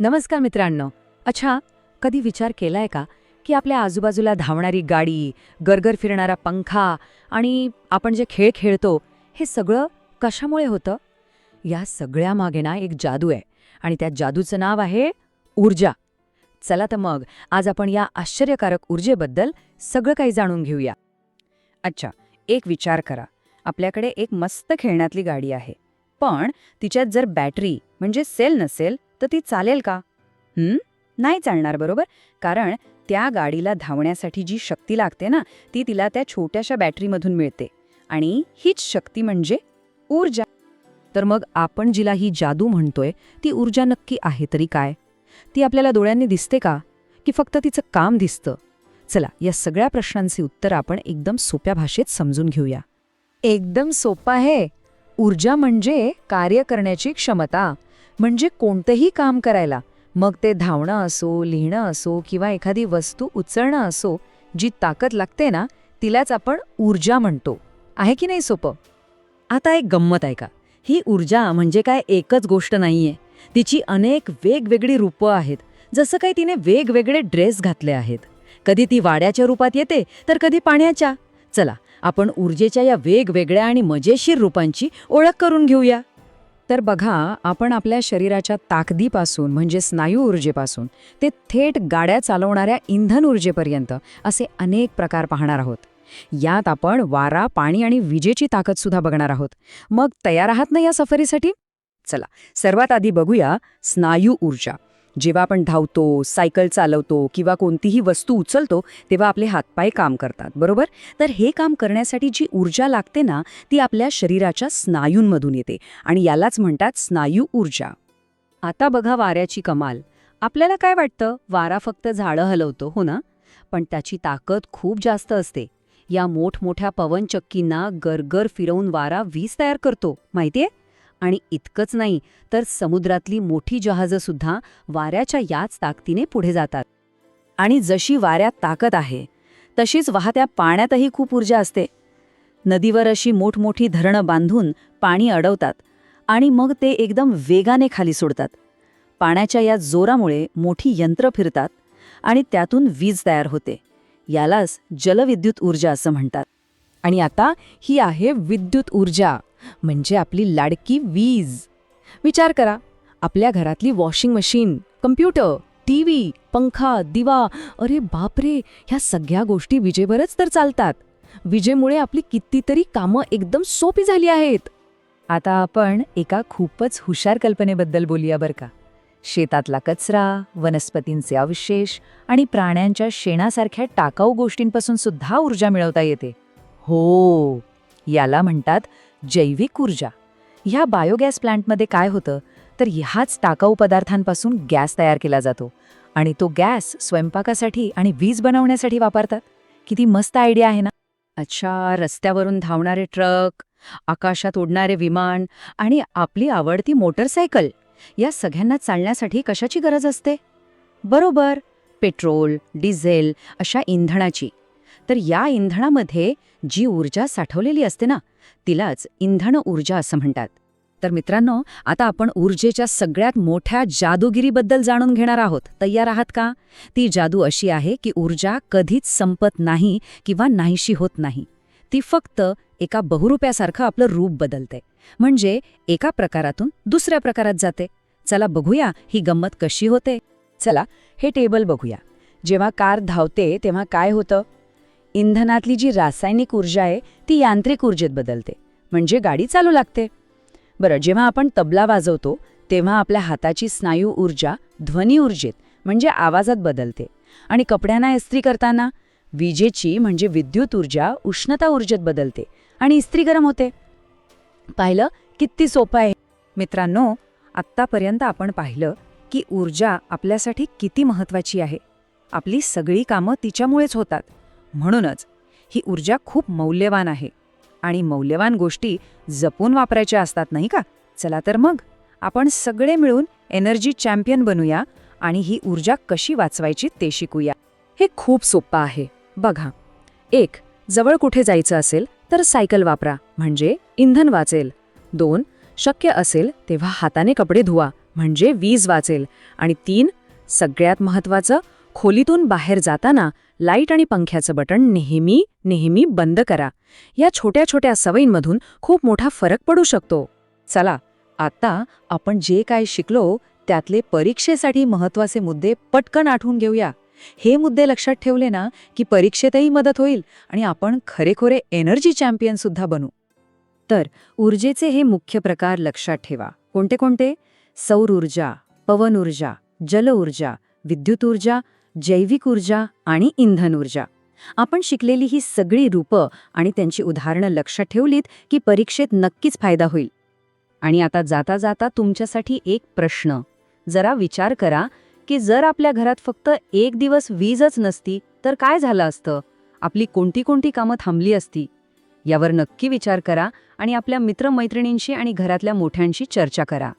नमस्कार मित्रांनो. अच्छा कधी विचार केलाय का की आपल्या आजूबाजूला धावणारी गाडी गरगर फिरणारा पंखा आणि आपण जे खेळ खेळतो हे सगळं कशामुळे होतं? या सगळ्या मागे ना एक जादू आहे आणि त्या जादूचं नाव आहे ऊर्जा. चला तर मग आज आपण या आश्चर्यकारक ऊर्जेबद्दल सगळं काही जाणून घेऊया. अच्छा एक विचार करा. आपल्याकडे एक मस्त खेळण्यातली गाडी आहे. पण तिच्यात जर बॅटरी म्हणजे सेल नसेल तर ती चालेल का? हं? नाही चालणार बरोबर? कारण त्या गाडीला धावण्यासाठी जी शक्ती लागते ना ती तिला त्या छोट्याशा बॅटरीमधून मिळते. आणि हीच शक्ती म्हणजे ऊर्जा. तर मग आपण जिला ही जादू म्हणतोय ती ऊर्जा नक्की आहे तरी काय? ती आपल्याला डोळ्यांनी दिसते का? की फक्त तिचं काम दिसतं? चला या सगळ्या प्रश्नांची उत्तर आपण एकदम सोप्या भाषेत समजून घेऊया. एकदम सोपं आहे. ऊर्जा म्हणजे कार्य करण्याची क्षमता. म्हणजे कोणतंही काम करायला. मग ते धावणं असो लिहिणं असो किंवा एखादी वस्तू उचलणं असो जी ताकद लागते ना तिलाच आपण ऊर्जा म्हणतो. आहे की नाही सोपं? आता एक गंमत आहे का ही ऊर्जा म्हणजे काय एकच गोष्ट नाहीये. तिची अनेक वेगवेगळी रूपं आहेत. जसं काही तिने वेगवेगळे ड्रेस घातले आहेत. कधी ती वाड्याच्या रूपात येते तर कधी पाण्याच्या. चला आपण ऊर्जेच्या या वेगवेगळ्या आणि मजेशीर रूपांची ओळख करून घेऊया. तर बघा आपण आपल्या शरीराच्या ताकदीपासून म्हणजे स्नायू ऊर्जेपासून ते थेट गाड्या चालवणाऱ्या इंधन ऊर्जेपर्यंत असे अनेक प्रकार पाहणार आहोत. यात आपण वारा पाणी आणि विजेची ताकदसुद्धा बघणार आहोत. मग तयार आहात ना या सफरीसाठी? चला सर्वात आधी बघूया स्नायू ऊर्जा. जेव्हा आपण धावतो सायकल चालवतो किंवा कोणतीही वस्तू उचलतो तेव्हा आपले हातपाय काम करतात बरोबर? तर हे काम करण्यासाठी जी ऊर्जा लागते ना ती आपल्या शरीराच्या स्नायूंमधून येते आणि यालाच म्हणतात स्नायू ऊर्जा. आता बघा वाऱ्याची कमाल. आपल्याला काय वाटतं? वारा फक्त झाडं हलवतो हो ना? पण त्याची ताकद खूप जास्त असते. या मोठमोठ्या पवनचक्कींना गरगर फिरवून वारा वीज तयार करतो माहितीये? आणि इतकंच नाही तर समुद्रातली मोठी जहाजंसुद्धा वाऱ्याच्या याच ताकदीने पुढे जातात. आणि जशी वाऱ्यात ताकद आहे तशीच वाहत्या पाण्यातही खूप ऊर्जा असते. नदीवर अशी मोठमोठी धरणं बांधून पाणी अडवतात आणि मग ते एकदम वेगाने खाली सोडतात. पाण्याच्या या जोरामुळे मोठी यंत्र फिरतात आणि त्यातून वीज तयार होते. यालाच जलविद्युत ऊर्जा असं म्हणतात. आणि आता ही आहे विद्युत ऊर्जा म्हणजे आपली लाडकी वीज. विचार करा आपल्या घरातली washing machine computer T V पंखा दिवा अरे बापरे ह्या सगळ्या गोष्टी विजेवरच तर चालतात. विजेमुळे आपली कितीतरी कामं एकदम सोपी झाली आहेत. आता आपण एका खूपच हुशार कल्पनेबद्दल बोलूया बरं का. शेतातला कचरा वनस्पतींचे अवशेष आणि प्राण्यांच्या शेणासारख्या टाकाऊ गोष्टींपासून सुद्धा ऊर्जा मिळवता येते. हो याला म्हणतात जैविक ऊर्जा. ह्या बायोगॅस प्लांटमध्ये काय होतं? तर ह्याच टाकाऊ पदार्थांपासून गॅस तयार केला जातो आणि तो गॅस स्वयंपाकासाठी आणि वीज बनवण्यासाठी वापरतात. किती मस्त आयडिया आहे ना? अच्छा रस्त्यावरून धावणारे ट्रक आकाशात उडणारे विमान आणि आपली आवडती मोटरसायकल या सगळ्यांना चालण्यासाठी कशाची गरज असते? बरोबर पेट्रोल डिझेल अशा इंधनाची. तर या इंधनामध्ये जी ऊर्जा साठवलेली असते ना तिलाच इंधन ऊर्जा असं म्हणतात. तर मित्रांनो आता आपण ऊर्जेच्या सगळ्यात मोठ्या जादूगिरीबद्दल जाणून घेणार आहोत. तयार आहात का? ती जादू अशी आहे की ऊर्जा कधीच संपत नाही किंवा नाहीशी होत नाही. ती फक्त एका बहुरुप्यासारखं आपलं रूप बदलते. म्हणजे एका प्रकारातून दुसऱ्या प्रकारात जाते. चला बघूया ही गंमत कशी होते. चला हे टेबल बघूया. जेव्हा कार धावते तेव्हा काय होतं? इंधनातली जी रासायनिक ऊर्जा आहे ती यांत्रिक ऊर्जेत बदलते. म्हणजे गाडी चालू लागते. बरं जेव्हा आपण तबला वाजवतो तेव्हा आपल्या हाताची स्नायू ऊर्जा ध्वनी ऊर्जेत म्हणजे आवाजात बदलते. आणि कपड्यांना इस्त्री करताना विजेची म्हणजे विद्युत ऊर्जा उष्णता ऊर्जेत बदलते आणि इस्त्री गरम होते. पाहिलं किती सोपं आहे. मित्रांनो आत्तापर्यंत आपण पाहिलं की ऊर्जा आपल्यासाठी किती महत्त्वाची आहे. आपली सगळी कामं तिच्यामुळेच होतात. म्हणूनच ही ऊर्जा खूप मौल्यवान आहे. आणि मौल्यवान गोष्टी जपून वापरायच्या असतात नाही का? चला तर मग. आपण सगळे मिळून एनर्जी चॅम्पियन बनूया आणि ही ऊर्जा कशी वाचवायची ते शिकूया. हे खूप सोपं आहे. बघा. एक जवळ कुठे जायचं असेल तर सायकल वापरा. म्हणजे इंधन वाचेल. दोन शक्य असेल तेव्हा हाताने कपडे धुवा. म्हणजे वीज वाचेल. आणि तीन सगळ्यात महत्त्वाचं खोलीतून बाहेर जाताना लाइट आणि पंख्याचं बटण नेहमी नेहमी बंद करा. या छोट्या छोट्या सवयींमधून खूप मोठा फरक पडू शकतो. चला आता आपण जे काय शिकलो त्यातले परीक्षेसाठी महत्त्वाचे मुद्दे पटकन आठवून घेऊया. हे मुद्दे लक्षात ठेवले ना की परीक्षेतही मदत होईल आणि आपण खरेखोरे एनर्जी चॅम्पियन सुद्धा बनू. तर ऊर्जेचे हे मुख्य प्रकार लक्षात ठेवा. कोणते कोणते? सौर ऊर्जा पवन ऊर्जा जल ऊर्जा विद्युत ऊर्जा जैविक ऊर्जा आणि इंधन ऊर्जा. आपण शिकलेली ही सगळी रूपं आणि त्यांची उदाहरणं लक्षात ठेवलीत की परीक्षेत नक्कीच फायदा होईल. आणि आता जाता जाता तुमच्यासाठी एक प्रश्न. जरा विचार करा की जर आपल्या घरात फक्त एक दिवस वीजच नसती तर काय झालं असतं? आपली कोणती कोणती कामं थांबली असती? यावर नक्की विचार करा आणि आपल्या मित्रमैत्रिणींशी आणि घरातल्या मोठ्यांशी चर्चा करा.